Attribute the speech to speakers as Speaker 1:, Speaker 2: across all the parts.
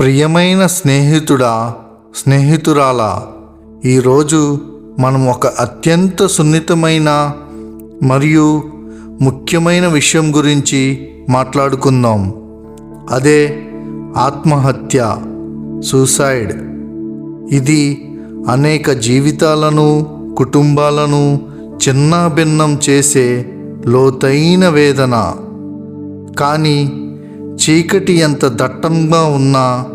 Speaker 1: ప్రియమైన స్నేహితుడా స్నేహితురాలా ఈరోజు మనం ఒక అత్యంత సున్నితమైన మరియు ముఖ్యమైన విషయం గురించి మాట్లాడుకుందాం. అదే ఆత్మహత్య సూసైడ్. ఇది అనేక జీవితాలను కుటుంబాలను చిన్నాభిన్నం చేసే లోతైన వేదన. కానీ చీకటి ఎంత దట్టంగా ఉన్నా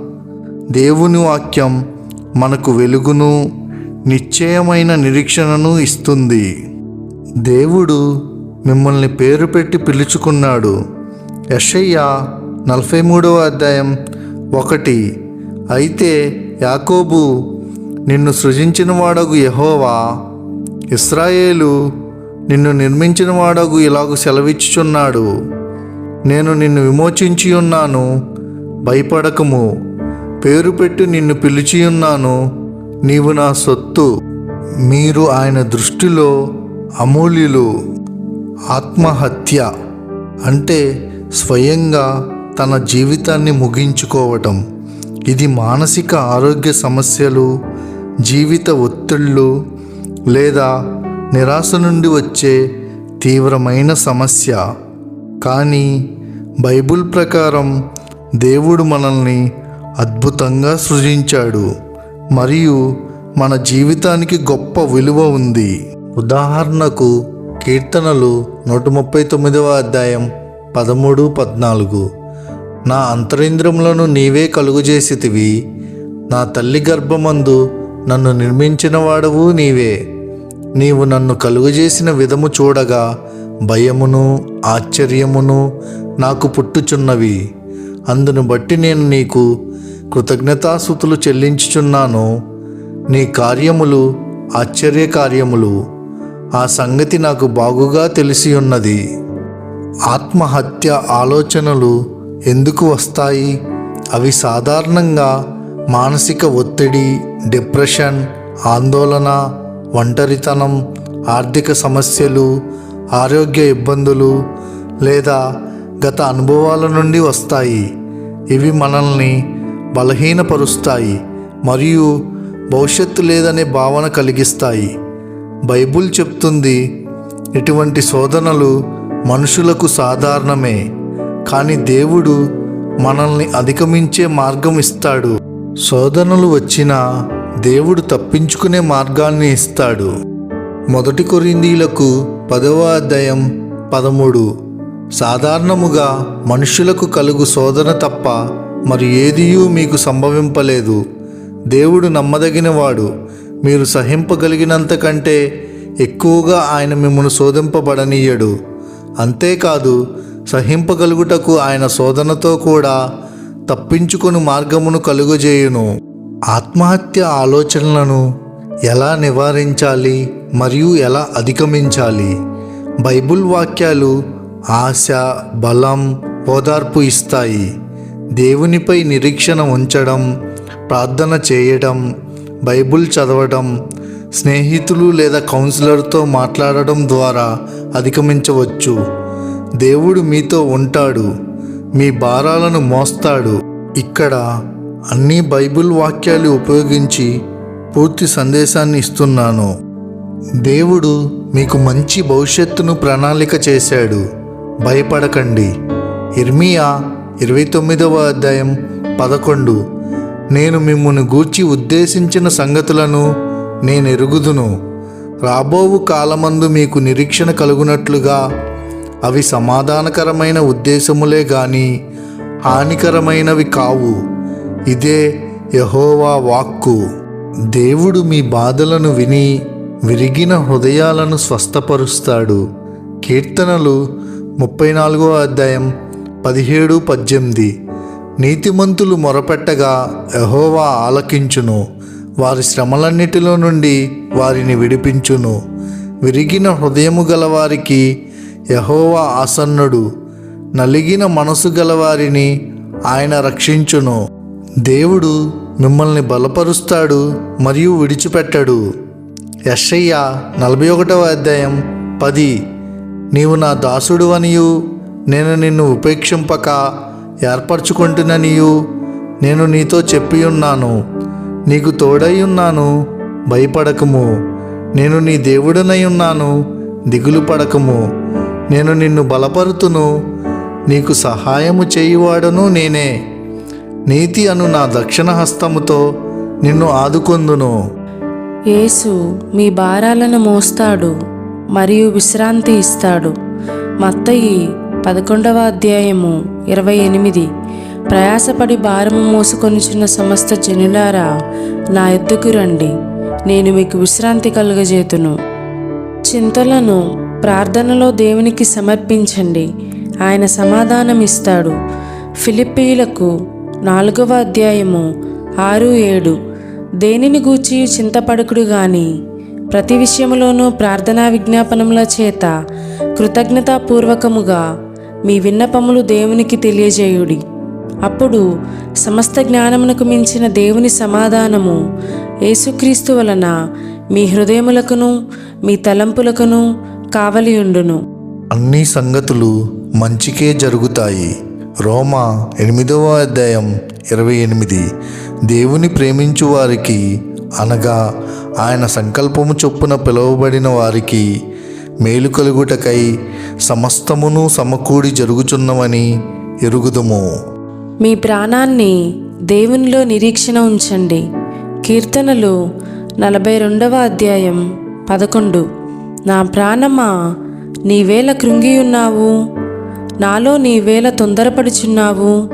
Speaker 1: దేవుని వాక్యం మనకు వెలుగును నిశ్చయమైన నిరీక్షణను ఇస్తుంది. దేవుడు మిమ్మల్ని పేరు పెట్టి పిలుచుకున్నాడు. యషయ్య నలభై మూడవ అధ్యాయం ఒకటి. అయితే యాకోబు నిన్ను సృజించిన వాడగు యహోవా ఇస్రాయేలు నిన్ను నిర్మించిన వాడగు ఇలాగు సెలవిచ్చుచున్నాడు. నేను నిన్ను విమోచించి ఉన్నాను. భయపడకము. పేరు పెట్టి నిన్ను పిలిచి ఉన్నాను. నీవు నా సొత్తు. మీరు ఆయన దృష్టిలో అమూల్యులు. ఆత్మహత్య. అంటే స్వయంగా తన జీవితాన్ని ముగించుకోవటం. ఇది మానసిక ఆరోగ్య సమస్యలు జీవిత ఒత్తిళ్ళు లేదా నిరాశ నుండి వచ్చే తీవ్రమైన సమస్య. కానీ బైబుల్ ప్రకారం దేవుడు మనల్ని అద్భుతంగా సృజించాడు మరియు మన జీవితానికి గొప్ప విలువ ఉంది. ఉదాహరణకు కీర్తనలు నూట ముప్పై తొమ్మిదవ అధ్యాయం పదమూడు పద్నాలుగు. నా అంతరింద్రములను నీవే కలుగుజేసితివి నా తల్లి గర్భమందు నన్ను నిర్మించిన వాడవు నీవే. నీవు నన్ను కలుగజేసిన విధము చూడగా భయమును ఆశ్చర్యమును నాకు పుట్టుచున్నవి. అందును బట్టి నేను నీకు కృతజ్ఞతాసుతులు చెల్లించుచున్నాను. నీ కార్యములు ఆశ్చర్య కార్యములు ఆ సంగతి నాకు బాగుగా తెలిసి ఉన్నది ఆత్మహత్య ఆలోచనలు ఎందుకు వస్తాయి? అవి సాధారణంగా మానసిక ఒత్తిడి డిప్రెషన్ ఆందోళన ఒంటరితనం ఆర్థిక సమస్యలు ఆరోగ్య ఇబ్బందులు లేదా గత అనుభవాల నుండి వస్తాయి. ఇవి మనల్ని బలహీనపరుస్తాయి మరియు భవిష్యత్తు లేదనే భావన కలిగిస్తాయి. బైబుల్ చెప్తుంది ఇటువంటి శోధనలు మనుషులకు సాధారణమే కానీ దేవుడు మనల్ని అధిగమించే మార్గం ఇస్తాడు. శోధనలు వచ్చినా దేవుడు తప్పించుకునే మార్గాన్ని ఇస్తాడు. మొదటి కొరిందీలకు పదవ అధ్యాయం పదమూడు. సాధారణముగా మనుషులకు కలుగు శోధన తప్ప మరి ఏదియూ మీకు సంభవింపలేదు. దేవుడు నమ్మదగినవాడు. మీరు సహింపగలిగినంత కంటే ఎక్కువగా ఆయన మిమ్మను శోధింపబడనీయడు. అంతేకాదు సహింపగలుగుటకు ఆయన శోధనతో కూడా తప్పించుకొని మార్గమును కలుగజేయును. ఆత్మహత్య ఆలోచనలను ఎలా నివారించాలి మరియు ఎలా అధిగమించాలి? బైబుల్ వాక్యాలు ఆశ బలం ఓదార్పు ఇస్తాయి. దేవునిపై నిరీక్షణ ఉంచడం ప్రార్థన చేయడం బైబుల్ చదవడం స్నేహితులు లేదా కౌన్సిలర్తో మాట్లాడడం ద్వారా అధిగమించవచ్చు. దేవుడు మీతో ఉంటాడు మీ భారాలను మోస్తాడు. ఇక్కడ అన్ని బైబిల్ వాక్యాలు ఉపయోగించి పూర్తి సందేశాన్ని ఇస్తున్నాను. దేవుడు మీకు మంచి భవిష్యత్తును ప్రణాళిక చేశాడు. భయపడకండి. ఇర్మియా ఇరవై తొమ్మిదవ అధ్యాయం పదకొండు. నేను మిమ్మల్ని గూర్చి ఉద్దేశించిన సంగతులను నేను ఎరుగుదును రాబోవు కాలమందు మీకు నిరీక్షణ కలుగునట్లుగా అవి సమాధానకరమైన ఉద్దేశములే గాని హానికరమైనవి కావు. ఇదే యహోవా వాక్కు. దేవుడు మీ బాధలను విని విరిగిన హృదయాలను స్వస్థపరుస్తాడు. కీర్తనలు ముప్పై నాలుగో అధ్యాయం పదిహేడు పద్దెనిమిది. నీతిమంతులు మొరపెట్టగా యహోవా ఆలకించును. వారి శ్రమలన్నిటిలో నుండి వారిని విడిపించును. విరిగిన హృదయము గలవారికి యహోవా ఆసన్నుడు. నలిగిన మనసు గలవారిని ఆయన రక్షించును. దేవుడు మిమ్మల్ని బలపరుస్తాడు మరియు విడిచిపెట్టడు. యషయ్య నలభై ఒకటవ అధ్యాయం పది. నీవు నా దాసుడు అనియు నేను నిన్ను ఉపేక్షింపక ఏర్పరచుకుంటుననియు. నేను నీతో చెప్పి ఉన్నాను నీకు తోడై ఉన్నాను భయపడకము. నేను నీ దేవుడనై ఉన్నాను దిగులు పడకము. నేను నిన్ను బలపరుతును. నీకు సహాయము చేయువాడను నేనే. నీతి అను నా దక్షిణ హస్తముతో నిన్ను ఆదుకొందును.
Speaker 2: యేసు మీ భారాలను మోస్తాడు. మరియు విశ్రాంతి ఇస్తాడు. మత్తయి పదకొండవ అధ్యాయము ఇరవై ఎనిమిది. ప్రయాసపడి భారము మోసుకొనిచున్న సమస్త జనులారా నా ఎద్దుకు రండి. నేను మీకు విశ్రాంతి కలుగజేతును. చింతలను ప్రార్థనలో దేవునికి సమర్పించండి. ఆయన సమాధానం ఇస్తాడు. ఫిలిప్పీలకు నాలుగవ అధ్యాయము ఆరు ఏడు. దేనిని గూర్చి చింతపడకుడు గాని ప్రతి విషయములోనూ ప్రార్థనా విజ్ఞాపనముల చేత కృతజ్ఞతాపూర్వకముగా మీ విన్నపములు దేవునికి తెలియజేయుడి. అప్పుడు సమస్త జ్ఞానమునకు మించిన దేవుని సమాధానము యేసుక్రీస్తు వలన మీ హృదయములకును మీ తలంపులకును కావలియుండును.
Speaker 1: అన్ని సంగతులు మంచికే జరుగుతాయి. రోమా ఎనిమిదవ అధ్యాయం ఇరవై ఎనిమిది. దేవుని ప్రేమించు వారికి అనగా ఆయన సంకల్పము చొప్పున పిలువబడిన వారికి మేలు కలుగుటకై సమస్తమును సమకూడి జరుగుచున్నవని ఎరుగుదము.
Speaker 2: మీ ప్రాణాన్ని దేవునిలో నిరీక్షణ ఉంచండి. కీర్తనలు నలభై రెండవ అధ్యాయం పదకొండు. నా ప్రాణమా నీవేళ కృంగియున్నావు? నాలో నీవేళ తొందరపడుచున్నావు?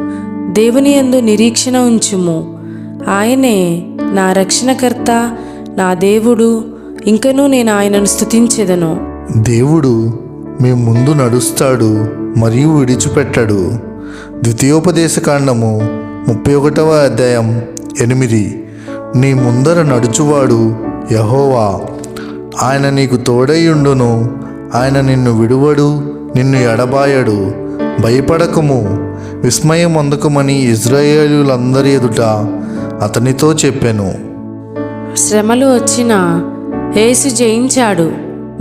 Speaker 2: దేవుని యందు నిరీక్షణ ఉంచుము. ఆయనే నా రక్షణకర్త నా దేవుడు. ఇంకనూ నేను ఆయనను స్థుతించేదను
Speaker 1: దేవుడు మీ ముందు నడుస్తాడు మరియు విడిచిపెట్టడు. ద్వితీయోపదేశకాండము ముప్పై ఒకటవ అధ్యాయం ఎనిమిది. నీ ముందర నడుచువాడు యహోవా. ఆయన నీకు తోడైయుండును ఆయన నిన్ను విడువడు నిన్ను ఎడబాయడు. భయపడకము విస్మయం అందుకమని ఇజ్రాయేలులందరి ఎదుట అతనితో చెప్పాను.
Speaker 2: శ్రమలు వచ్చినా యేసు జయించాడు.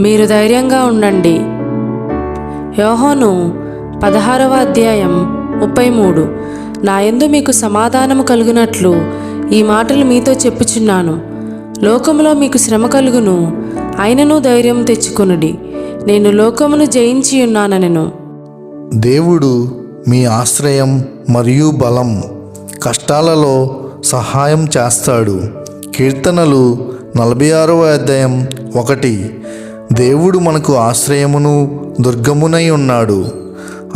Speaker 2: మీరు ధైర్యంగా ఉండండి. యోహోను పదహారవ అధ్యాయం ముప్పై మూడు. నా యందు మీకు సమాధానము కలుగునట్లు ఈ మాటలు మీతో చెప్పుచున్నాను. లోకములో మీకు శ్రమ కలుగును అయినను ధైర్యం తెచ్చుకొనుడి. నేను లోకమును జయించి ఉన్నానెను
Speaker 1: దేవుడు మీ ఆశ్రయం మరియు బలం కష్టాలలో సహాయం చేస్తాడు. కీర్తనలు నలభై ఆరవ అధ్యాయం ఒకటి. దేవుడు మనకు ఆశ్రయమును దుర్గమునై ఉన్నాడు.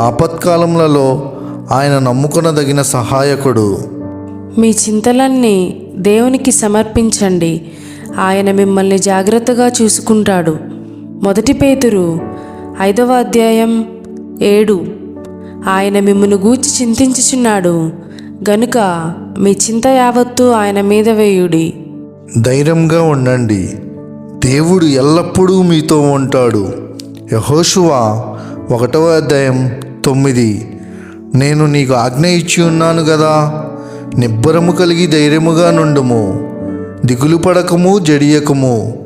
Speaker 1: ఆపత్కాలములలో ఆయన నమ్ముకొనదగిన సహాయకుడు.
Speaker 2: మీ చింతలన్నీ దేవునికి సమర్పించండి. ఆయన మిమ్మల్ని జాగ్రత్తగా చూసుకుంటాడు. మొదటి పేతురు ఐదవ అధ్యాయం ఏడు. ఆయన మిమ్మల్ని గూర్చి చింతించుచున్నాడు. గనుక మీ చింత యావత్తు ఆయన మీద వేయుడి.
Speaker 1: ధైర్యంగా ఉండండి. దేవుడు ఎల్లప్పుడూ మీతో ఉంటాడు. యహోషువా ఒకటవ అధ్యాయం తొమ్మిది. నేను నీకు ఆజ్ఞ ఇచ్చి ఉన్నాను కదా నిబ్బరము కలిగి ధైర్యముగా నుండుము. దిగులు పడకము జడియకము.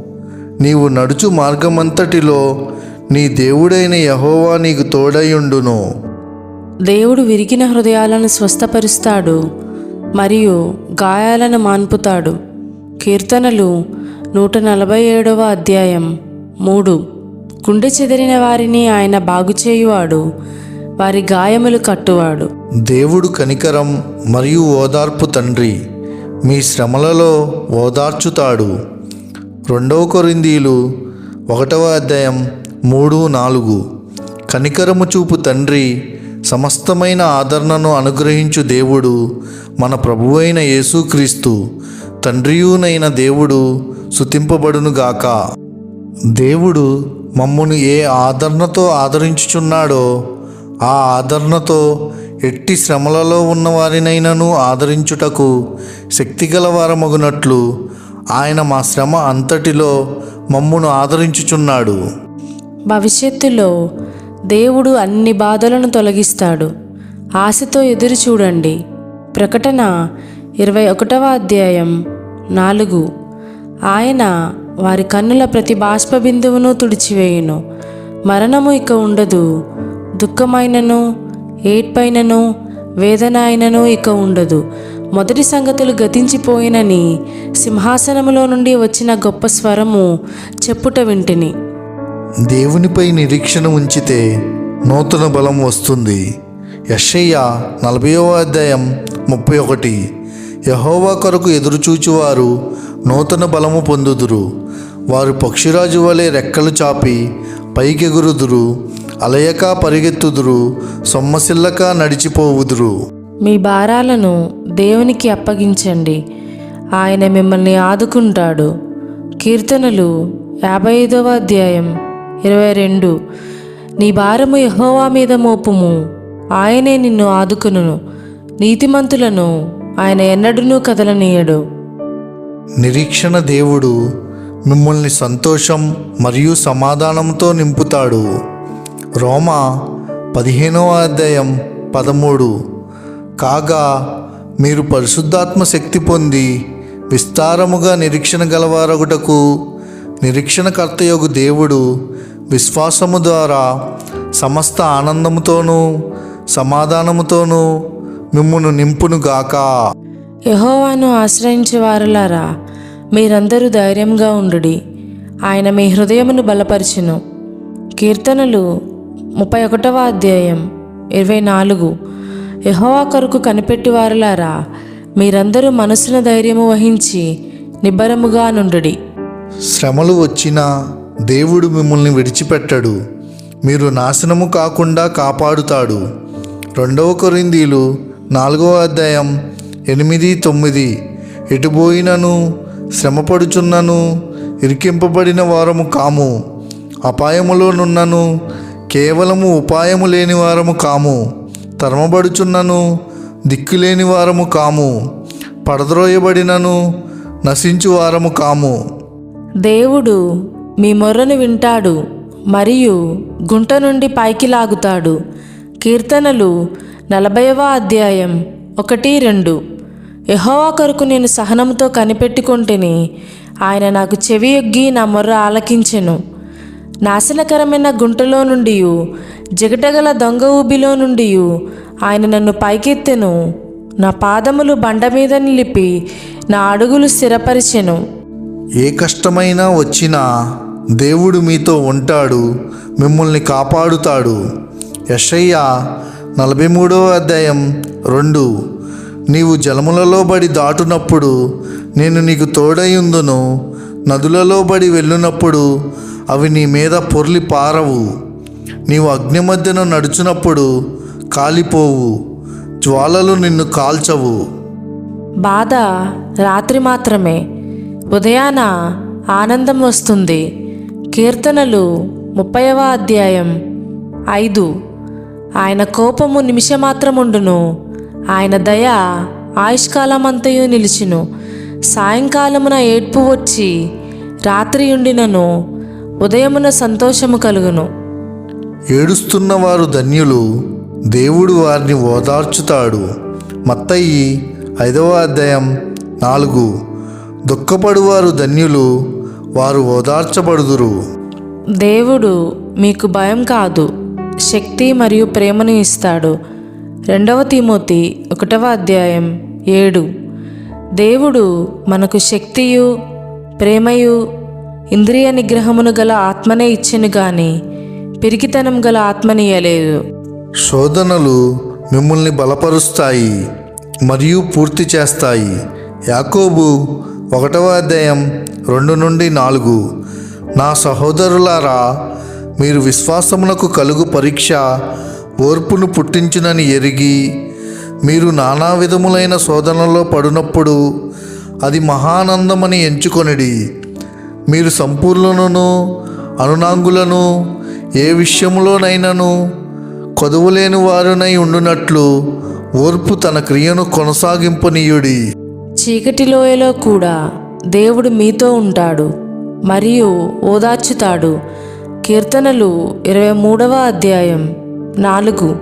Speaker 1: నీవు నడుచు మార్గమంతటిలో నీ దేవుడైన యహోవా నీకు తోడైయుండును
Speaker 2: దేవుడు విరిగిన హృదయాలను స్వస్థపరుస్తాడు మరియు గాయాలను మాన్పుతాడు. కీర్తనలు నూట నలభై ఏడవ అధ్యాయం మూడు. గుండె చెదిరిన వారిని ఆయన బాగుచేయువాడు వారి గాయములు కట్టువాడు.
Speaker 1: దేవుడు కనికరం మరియు ఓదార్పు తండ్రి మీ శ్రమలలో ఓదార్చుతాడు. రెండవ కొరిందీలు ఒకటవ అధ్యాయం మూడు నాలుగు. కనికరము చూపు తండ్రి సమస్తమైన ఆదరణను అనుగ్రహించు దేవుడు మన ప్రభువైన యేసుక్రీస్తు తండ్రియునైన దేవుడు శుతింపబడునుగాక దేవుడు మమ్మును ఏ ఆదరణతో ఆదరించుచున్నాడో ఆ ఆదరణతో ఎట్టి శ్రమలలో ఉన్న వారినైనను ఆదరించుటకు శక్తిగల వారమగునట్లు ఆయన మా శ్రమ అంతటిలో మమ్మును ఆదరించుచున్నాడు.
Speaker 2: భవిష్యత్తులో దేవుడు అన్ని బాధలను తొలగిస్తాడు. ఆశతో ఎదురు చూడండి. ప్రకటన ఇరవై ఒకటవ అధ్యాయం నాలుగు. ఆయన వారి కన్నుల ప్రతి బాష్ప బిందువును తుడిచివేయును. మరణము ఇక ఉండదు. దుఃఖమైనను ఏడ్పైనను వేదన అయినను ఇక ఉండదు. మొదటి సంగతులు గతించిపోయినని సింహాసనములో నుండి వచ్చిన గొప్ప స్వరము చెప్పుట వింటిని.
Speaker 1: దేవునిపై నిరీక్షణ ఉంచితే నూతన బలం వస్తుంది. యషయ్య నలభైవ అధ్యాయం ముప్పై ఒకటి. యహోవా కొరకు ఎదురుచూచువారు నూతన బలము పొందుదురు. వారు పక్షిరాజు వలె రెక్కలు చాపి పైకెగురుదురు. అలయక పరిగెత్తుదురు. సొమ్మసిల్లక నడిచిపోవుదురు.
Speaker 2: మీ భారాలను దేవునికి అప్పగించండి. ఆయన మిమ్మల్ని ఆదుకుంటాడు. కీర్తనలు యాభై ఐదవ అధ్యాయం ఇరవై రెండు. నీ భారము యహోవా మీద మోపుము. ఆయనే నిన్ను ఆదుకును నీతిమంతులను ఆయన ఎన్నడూనూ కదలనీయడు.
Speaker 1: నిరీక్షణ దేవుడు మిమ్మల్ని సంతోషం మరియు సమాధానంతో నింపుతాడు. రోమా పదిహేనవ అధ్యాయం పదమూడు. కాగా మీరు పరిశుద్ధాత్మ శక్తి పొంది విస్తారముగా నిరీక్షణ గలవారగుటకు నిరీక్షణకర్తయోగు దేవుడు విశ్వాసము ద్వారా సమస్త ఆనందముతోనూ సమాధానముతోనూ మిమ్మును నింపునుగాక
Speaker 2: యహోవాను ఆశ్రయించే వారులారా మీరందరూ ధైర్యంగా ఉండుడి. ఆయన మీ హృదయమును బలపరిచును. కీర్తనలు ముప్పై ఒకటవ అధ్యాయం ఇరవై నాలుగు. యహోవా కొరకు కనిపెట్టి వారులారా మీరందరూ మనసున ధైర్యము వహించి నిబ్బరముగా నుండుడి.
Speaker 1: శ్రమలు వచ్చినా దేవుడు మిమ్మల్ని విడిచిపెట్టడు. మీరు నాశనము కాకుండా కాపాడుతాడు. రెండవ కొరిందీలు నాలుగవ అధ్యాయం ఎనిమిది తొమ్మిది. ఎటుపోయినను శ్రమపడుచున్నను ఇరికింపబడిన వారము కాము. అపాయములోనున్నను కేవలము ఉపాయము లేని వారము కాము. తరమబడుచున్నను దిక్కులేని వారము కాము. పడద్రోయబడినను నశించు వారము కాము.
Speaker 2: దేవుడు మీ మొర్రను వింటాడు మరియు గుంట నుండి పైకి లాగుతాడు. కీర్తనలు నలభైవ అధ్యాయం ఒకటి రెండు. యహోవా కొరకు నేను సహనంతో కనిపెట్టుకొంటిని ఆయన నాకు చెవి యొగ్గి నా మొర్ర ఆలకించెను. నాశనకరమైన గుంటలో నుండి జిగటగల దొంగ ఊబిలో నుండి ఆయన నన్ను పైకెత్తెను. నా పాదములు బండ మీద నిలిపి నా అడుగులు స్థిరపరిచెను.
Speaker 1: ఏ కష్టమైనా వచ్చినా దేవుడు మీతో ఉంటాడు మిమ్మల్ని కాపాడుతాడు. యషయ్య నలభై మూడవ అధ్యాయం రెండు. నీవు జలములలో బడి దాటునప్పుడు నేను నీకు తోడయుందును నదులలో బడి వెళ్ళునప్పుడు అవి నీ మీద పొర్లి పారవు. నీవు అగ్ని మధ్యన నడుచునప్పుడు కాలిపోవు. జ్వాలలు నిన్ను కాల్చవు.
Speaker 2: బాధ రాత్రి మాత్రమే. ఉదయాన ఆనందం వస్తుంది. కీర్తనలు ముప్పైవ అధ్యాయం ఐదు. ఆయన కోపము నిమిషమాత్రముండును ఆయన దయ ఆయుష్కాలమంతయు నిలిచిను. సాయంకాలమున ఏడ్పు వచ్చి రాత్రి ఉండినను ఉదయమున సంతోషము కలుగును.
Speaker 1: ఏడుస్తున్న వారు ధన్యులు దేవుడు వారిని ఓదార్చుతాడు. మత్తయి ఐదవ అధ్యాయం నాలుగు. దుఃఖపడువారు ధన్యులు వారు ఓదార్చబడుదురు.
Speaker 2: దేవుడు మీకు భయం కాదు శక్తి మరియు ప్రేమను ఇస్తాడు. రెండవ తిమోతి ఒకటవ అధ్యాయం ఏడు. దేవుడు మనకు శక్తియు ప్రేమయు ఇంద్రియ నిగ్రహమును గల ఆత్మనే ఇచ్చెను గాని పిరికితనం గల ఆత్మనియలేదు
Speaker 1: శోధనలు మిమ్మల్ని బలపరుస్తాయి మరియు పూర్తి చేస్తాయి. యాకోబు ఒకటవ అధ్యాయం రెండు నుండి నాలుగు. నా సహోదరులారా మీరు విశ్వాసమునకు కలుగు పరీక్ష ఓర్పును పుట్టించునని ఎరిగి మీరు నానా విధములైన శోధనలో పడినప్పుడు అది మహానందమని ఎంచుకొనిడి. మీరు సంపూర్ణులను అనునాంగులను ఏ విషయంలోనైనాను కొదవలేని వారునై ఉండునట్లు ఓర్పు తన క్రియను కొనసాగింపనీయుడి.
Speaker 2: చీకటి లోయలో కూడా దేవుడు మీతో ఉంటాడు మరియు ఓదార్చుతాడు. కీర్తనలు ఇరవై మూడవ అధ్యాయం నాలుగు.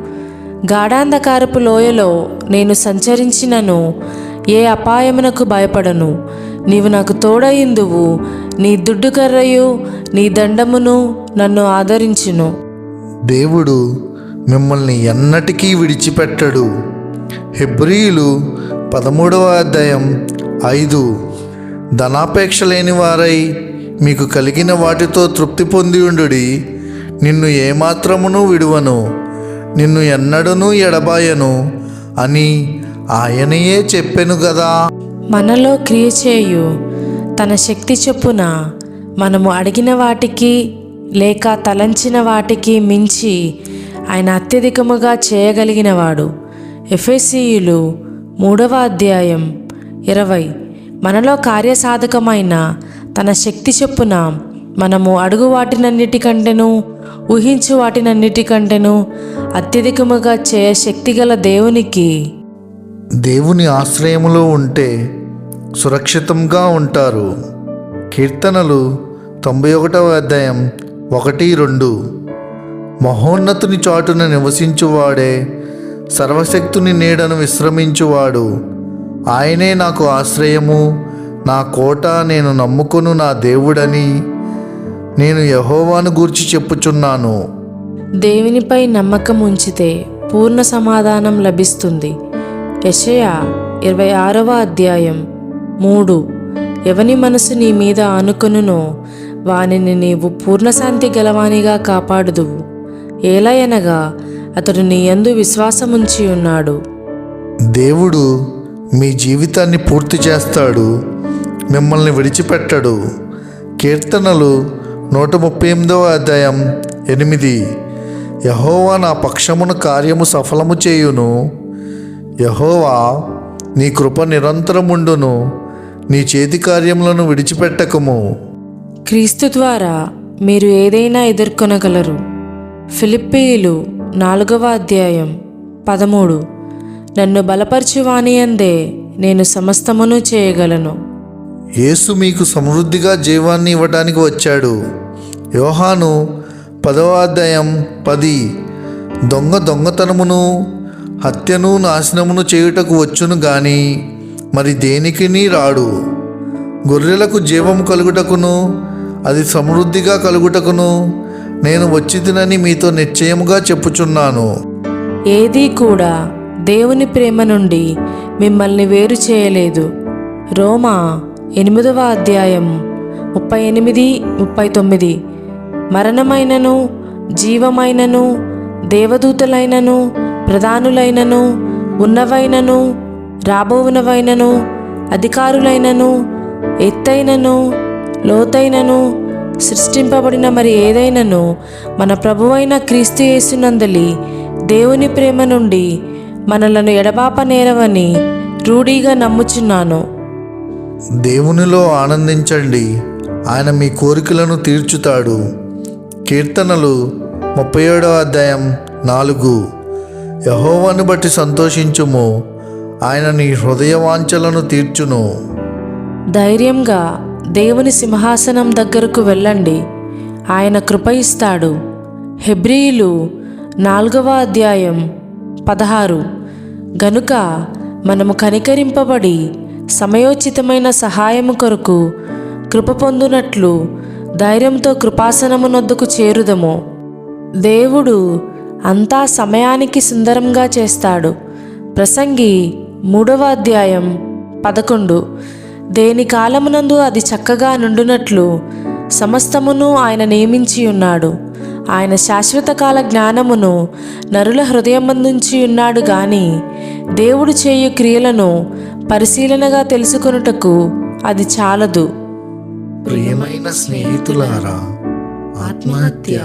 Speaker 2: గాఢాంధకారపు లోయలో నేను సంచరించినను ఏ అపాయమునకు భయపడను. నీవు నాకు తోడయిందువు నీ దుడ్డుకర్రయు నీ దండమును నన్ను ఆదరించును.
Speaker 1: దేవుడు మిమ్మల్ని ఎన్నటికీ విడిచిపెట్టడు. హెబ్రియులు పదమూడవ అధ్యాయం ఐదు. ధనాపేక్ష లేని వారై మీకు కలిగిన వాటితో తృప్తి పొంది ఉండుడి. నిన్ను ఏమాత్రమును విడువను నిన్ను ఎన్నడూనూ ఎడబాయను అని ఆయనయే చెప్పెను కదా
Speaker 2: మనలో క్రియ చేయు తన శక్తి చొప్పున మనము అడిగిన వాటికి లేక తలంచిన వాటికి మించి ఆయన అత్యధికముగా చేయగలిగినవాడు. ఎఫ్ఎస్సియులు మూడవ అధ్యాయం ఇరవై. మనలో కార్యసాధకమైన తన శక్తి చొప్పున మనము అడుగు వాటినన్నిటికంటేను ఊహించు వాటినన్నిటికంటేను అత్యధికముగా చేయ శక్తిగల దేవునికి.
Speaker 1: దేవుని ఆశ్రయములో ఉంటే సురక్షితంగా ఉంటారు. కీర్తనలు తొంభై ఒకటవ అధ్యాయం ఒకటి రెండు. మహోన్నతుని చాటున నివసించువాడే సర్వశక్తుని నీడను విశ్రమించువాడు. ఆయనే నాకు ఆశ్రయము నా కోట నేను నమ్ముకొను నా దేవుడని నేను యహోవాను గూర్చి చెప్పుచున్నాను.
Speaker 2: దేవునిపై నమ్మకం ఉంచితే పూర్ణ సమాధానం లభిస్తుంది. యశయ ఇరవై ఆరవ అధ్యాయం మూడు. ఎవని మనసు నీ మీద ఆనుకొనునో వానిని నీవు పూర్ణశాంతి గలవానిగా కాపాడుదువు. ఏలయనగా అతడు నీ యందు విశ్వాసముంచి ఉన్నాడు.
Speaker 1: దేవుడు మీ జీవితాన్ని పూర్తి చేస్తాడు మిమ్మల్ని విడిచిపెట్టడు. కీర్తనలు నూట ముప్పై ఎనిమిదవ అధ్యాయం ఎనిమిది. యహోవా నా పక్షమున కార్యము సఫలము చేయును. యహోవా నీ కృప నిరంతరముండును నీ చేతి కార్యములను విడిచిపెట్టకము.
Speaker 2: క్రీస్తు ద్వారా మీరు ఏదైనా ఎదుర్కొనగలరు. ఫిలిప్పీయులు నాలుగవ అధ్యాయం. పదమూడు. నన్ను బలపరచువాని అందే నేను సమస్తమును చేయగలను.
Speaker 1: యేసు మీకు సమృద్ధిగా జీవాన్ని ఇవ్వడానికి వచ్చాడు. యోహాను పదవ అధ్యాయం పది. దొంగ దొంగతనమును హత్యను నాశనమును చేయుటకు వచ్చును గాని మరి దేనికిని రాడు. గొర్రెలకు జీవము కలుగుటకును అది సమృద్ధిగా కలుగుటకును నేను వచ్చి తినని మీతో నిశ్చయముగా చెప్పుచున్నాను.
Speaker 2: ఏదీ కూడా దేవుని ప్రేమ నుండి మిమ్మల్ని వేరు చేయలేదు. రోమా ఎనిమిదవ అధ్యాయం ముప్పై ఎనిమిది ముప్పై తొమ్మిది. మరణమైనను జీవమైనను దేవదూతలైనను ప్రధానులైనను ఉన్నవైనను రాబోవునవైనను అధికారులైనను ఎత్తైనను లోతైనను సృష్టింపబడిన మరి ఏదైనను మన ప్రభువైన క్రీస్తు యేసునందలి దేవుని ప్రేమ నుండి మనలను ఎడబాప నేరవని రూఢీగా నమ్ముచున్నాను.
Speaker 1: దేవునిలో ఆనందించండి. ఆయన మీ కోరికలను తీర్చుతాడు. కీర్తనలు ముప్పై ఏడవ అధ్యాయం నాలుగు. యహోవాను బట్టి సంతోషించుము. ఆయన నీ హృదయ వాంఛలను తీర్చును.
Speaker 2: ధైర్యంగా దేవుని సింహాసనం దగ్గరకు వెళ్ళండి. ఆయన కృప ఇస్తాడు హెబ్రియులు నాలుగవ అధ్యాయం పదహారు. గనుక మనము కనికరింపబడి సమయోచితమైన సహాయము కొరకు కృప పొందునట్లు ధైర్యంతో కృపాసనమునొద్దకు చేరుదము. దేవుడు అంతా సమయానికి సుందరంగా చేస్తాడు. ప్రసంగి మూడవ అధ్యాయం పదకొండు. దేని కాలమునందు అది చక్కగా నుండునట్లు సమస్తమును ఆయన నియమించి ఉన్నాడు. ఆయన శాశ్వతకాల జ్ఞానమును నరుల హృదయమందుంచి ఉన్నాడు గాని దేవుడు చేయు క్రియలను పరిశీలనగా తెలుసుకొనుటకు అది చాలదు.
Speaker 1: ప్రియమైన స్నేహితులారా ఆత్మహత్య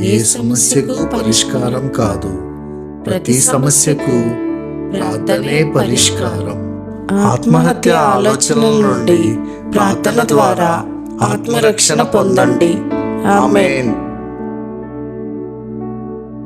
Speaker 1: ఏ సమస్యకు పరిష్కారం కాదు. ప్రతి సమస్యకు ప్రార్థనే పరిష్కారం. ఆత్మహత్య ఆలోచనల నుండి ప్రార్థన ద్వారా ఆత్మరక్షణ పొందండి. ఆమెన్.